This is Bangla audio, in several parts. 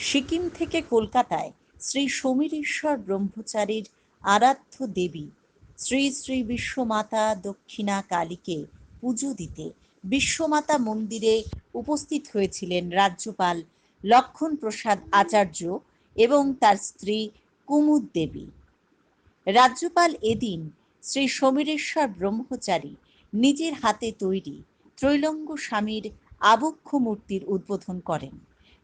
সিকিম থেকে কলকাতায় শ্রী সমীরেশ্বর ব্রহ্মচারীর আরাধ্য দেবী শ্রী শ্রী বিশ্বমাতা দক্ষিণা কালীকে পুজো দিতে বিশ্বমাতা মন্দিরে উপস্থিত হয়েছিলেন রাজ্যপাল লক্ষণ প্রসাদ আচার্য এবং তার স্ত্রী কুমুদ দেবী। রাজ্যপাল এদিন শ্রী সমীরেশ্বর ব্রহ্মচারী নিজের হাতে তৈরি ত্রৈলঙ্গ স্বামীর আবক্ষ মূর্তির উদ্বোধন করেন।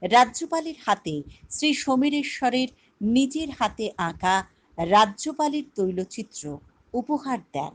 রাজ্যপালের হাতে শ্রী সমীরেশ্বরের নিজের হাতে আঁকা রাজ্যপালের তৈলচিত্র উপহার দেন।